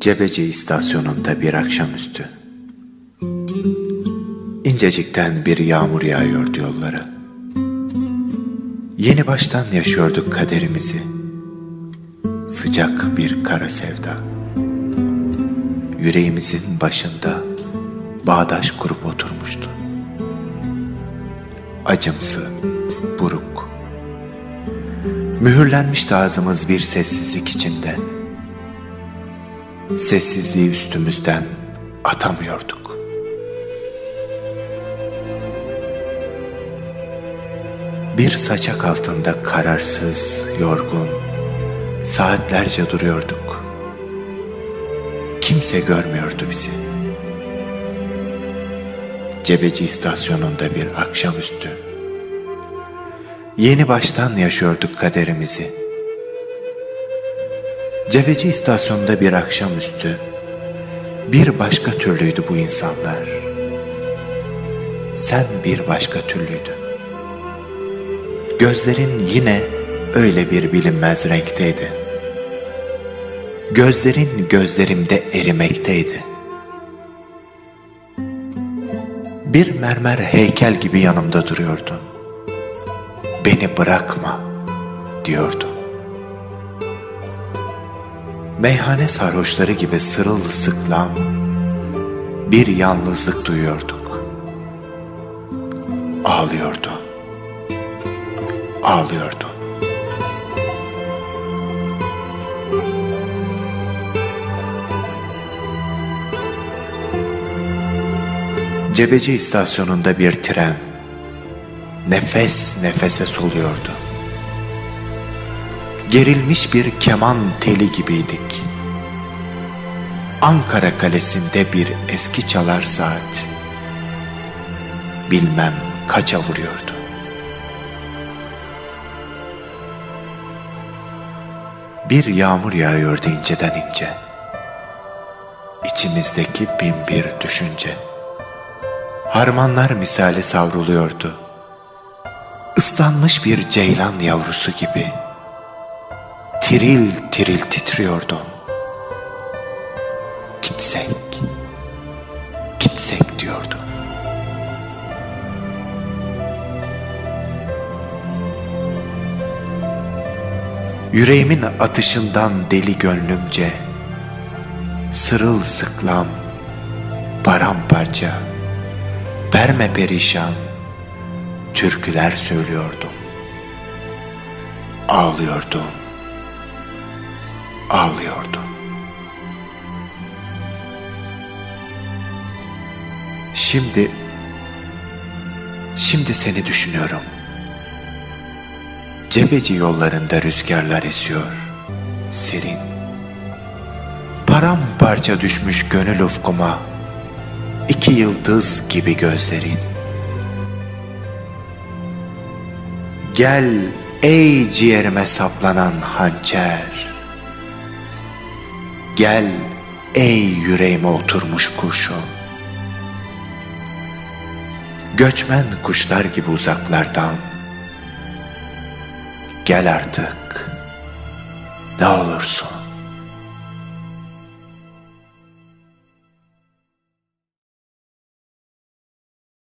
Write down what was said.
Cebeci istasyonunda bir akşamüstü. İncecikten bir yağmur yağıyordu yollara. Yeni baştan yaşıyorduk kaderimizi. Sıcak bir kara sevda. Yüreğimizin başında bağdaş kurup oturmuştu. Acımsı, buruk. Mühürlenmişti ağzımız bir sessizlik içinde. Sessizliği üstümüzden atamıyorduk. Bir saçak altında kararsız, yorgun, saatlerce duruyorduk. Kimse görmüyordu bizi. Cebeci istasyonunda bir akşamüstü. Yeni baştan yaşıyorduk kaderimizi. Cebeci istasyonunda bir akşamüstü. Bir başka türlüydü bu insanlar. Sen bir başka türlüydün. Gözlerin yine öyle bir bilinmez renkteydi. Gözlerin gözlerimde erimekteydi. Bir mermer heykel gibi yanımda duruyordun. Beni bırakma diyordun. Meyhane sarhoşları gibi sırılsıklam bir yalnızlık duyuyorduk. Ağlıyordun. Ağlıyordun. Cebeci istasyonunda bir tren nefes nefese soluyordu. Gerilmiş bir keman teli gibiydik. Ankara Kalesi'nde bir eski çalar saat bilmem kaça vuruyordu. Bir yağmur yağıyordu inceden ince. İçimizdeki bin bir düşünce. Harmanlar misali savruluyordu. Islanmış bir ceylan yavrusu gibi. Tiril tiril titriyordum. Gitsek, gitsek diyordu. Yüreğimin atışından deli gönlümce, sırılsıklam, paramparça, perme perişan, türküler söylüyordum. Ağlıyordum, ağlıyordum. Şimdi, şimdi seni düşünüyorum. Cebeci yollarında rüzgarlar esiyor, serin. Paramparça düşmüş gönül ufkuma, iki yıldız gibi gözlerin. Gel ey ciğerime saplanan hançer. Gel ey yüreğime oturmuş kurşun. Göçmen kuşlar gibi uzaklardan. Gel artık ne olursun.